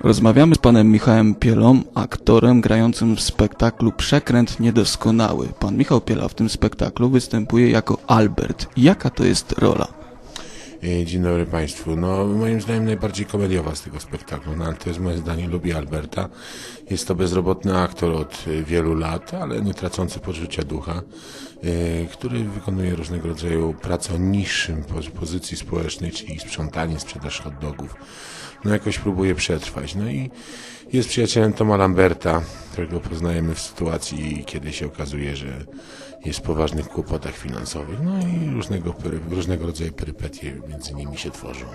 Rozmawiamy z panem Michałem Pielą, aktorem grającym w spektaklu Przekręt Niedoskonały. Pan Michał Piela w tym spektaklu występuje jako Albert. Jaka to jest rola? E, Dzień dobry Państwu. No, moim zdaniem najbardziej komediowa z tego spektaklu, no, ale to jest moje zdanie, lubię Alberta. Jest to bezrobotny aktor od e, wielu lat, ale nie tracący poczucia ducha, e, który wykonuje różnego rodzaju pracę o niższym poz- pozycji społecznej, czyli sprzątanie, sprzedaż hot dogów. No jakoś próbuje przetrwać. No i jest przyjacielem Toma Lamberta, którego poznajemy w sytuacji, kiedy się okazuje, że jest w poważnych kłopotach finansowych. No i różnego, różnego rodzaju perypetie między nimi się tworzą.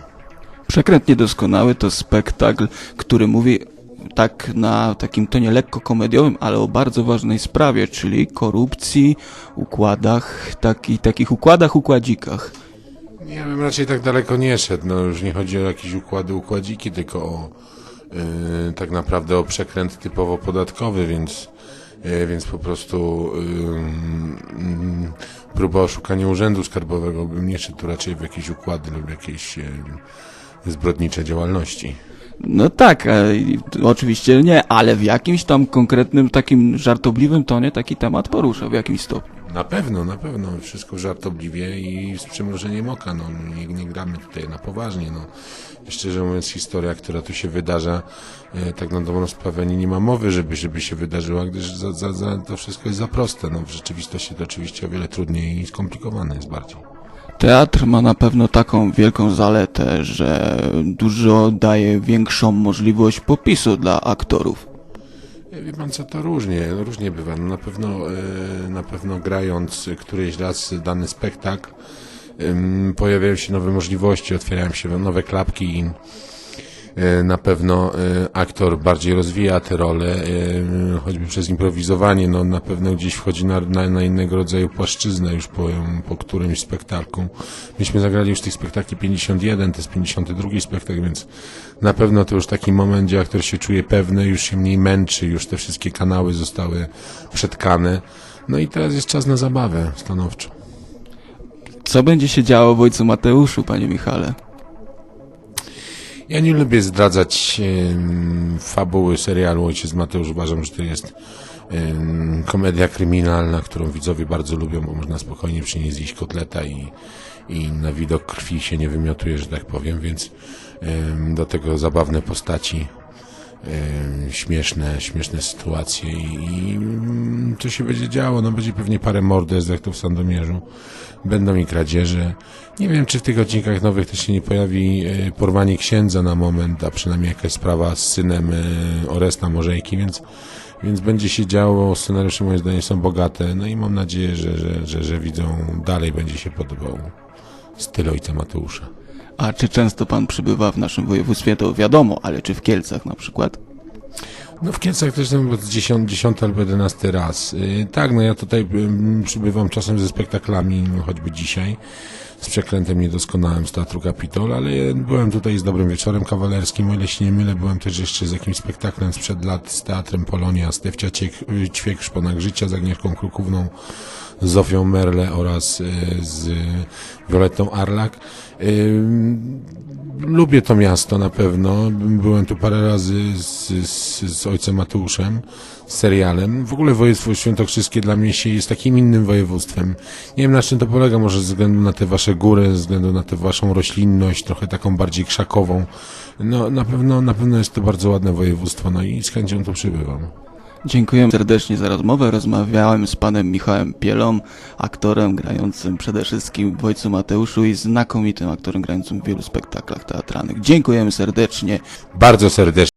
Przekręt Niedoskonały to spektakl, który mówi tak na takim tonie lekko komediowym, ale o bardzo ważnej sprawie, czyli korupcji, układach, taki, takich układach, układzikach. Ja bym raczej tak daleko nie szedł. No już nie chodzi o jakieś układy, układziki, tylko o yy, tak naprawdę o przekręt typowo podatkowy, więc, yy, więc po prostu yy, próba oszukania urzędu skarbowego bym nie szedł raczej w jakieś układy lub jakieś yy, zbrodnicze działalności. No tak, e, oczywiście nie, ale w jakimś tam konkretnym, takim żartobliwym tonie taki temat porusza w jakimś stopniu. Na pewno, na pewno. Wszystko żartobliwie i z przymrużeniem oka. No, nie, nie gramy tutaj na poważnie. No. Szczerze mówiąc, historia, która tu się wydarza, e, tak na dobrą sprawę nie, ma mowy, żeby, żeby się wydarzyła, gdyż za, za, za, to wszystko jest za proste. No, w rzeczywistości to oczywiście o wiele trudniej i skomplikowane jest bardziej. Teatr ma na pewno taką wielką zaletę, że dużo daje większą możliwość popisu dla aktorów. E, Wie pan co, to różnie, różnie bywa. No, na pewno, e, na pewno grając któryś raz dany spektakl, pojawiają się nowe możliwości, otwierają się nowe klapki i e, na pewno e, aktor bardziej rozwija te role, e, choćby przez improwizowanie, no na pewno gdzieś wchodzi na, na, na innego rodzaju płaszczyznę już po, po którymś spektaklu. Myśmy zagrali już tych spektakli 51, to jest 52 spektakl, więc na pewno to już taki moment, gdzie aktor się czuje pewny, już się mniej męczy, już te wszystkie kanały zostały przetkane. No i teraz jest czas na zabawę stanowczo. Co będzie się działo w Ojcu Mateuszu, panie Michale? Ja nie lubię zdradzać fabuły serialu Ojciec Mateusz. Uważam, że to jest komedia kryminalna, którą widzowie bardzo lubią, bo można spokojnie przy niej zjeść kotleta i, i na widok krwi się nie wymiotuje, że tak powiem, więc do tego zabawne postaci, śmieszne, śmieszne sytuacje i, i mm, co się będzie działo? No będzie pewnie parę morderstw, jak w Sandomierzu. Będą i kradzieże. Nie wiem, czy w tych odcinkach nowych też się nie pojawi e, porwanie księdza na moment, a przynajmniej jakaś sprawa z synem e, Oresta Morzejki, więc, więc będzie się działo. Scenariusze moim zdaniem są bogate, no i mam nadzieję, że, że, że, że widzą dalej będzie się podobał styl ojca Mateusza. A czy często pan przybywa w naszym województwie, to wiadomo, ale czy w Kielcach na przykład? No w Kielcach też jestem 10, 10 albo 11 raz. Yy, tak, no ja tutaj przybywam czasem ze spektaklami, no choćby dzisiaj, z przekrętem niedoskonałym z Teatru Kapitol, ale byłem tutaj z Dobrym Wieczorem Kawalerskim, o ile się nie mylę, byłem też jeszcze z jakimś spektaklem sprzed lat z Teatrem Polonia, Ciek- y, Ćwiek w Życia z Agnieszką Krukówną, Zofią Merle oraz y, z Violettą Arlak. Ym, Lubię to miasto na pewno. Byłem tu parę razy z, z, z ojcem Mateuszem, z serialem. W ogóle województwo świętokrzyskie dla mnie się jest takim innym województwem. Nie wiem na czym to polega, może ze względu na te wasze góry, ze względu na tę waszą roślinność, trochę taką bardziej krzakową. No na pewno, na pewno jest to bardzo ładne województwo, no i z chęcią tu przybywam. Dziękuję serdecznie za rozmowę. Rozmawiałem z panem Michałem Pielą, aktorem grającym przede wszystkim w Ojcu Mateuszu i znakomitym aktorem grającym w wielu spektaklach teatralnych. Dziękujemy serdecznie. Bardzo serdecznie.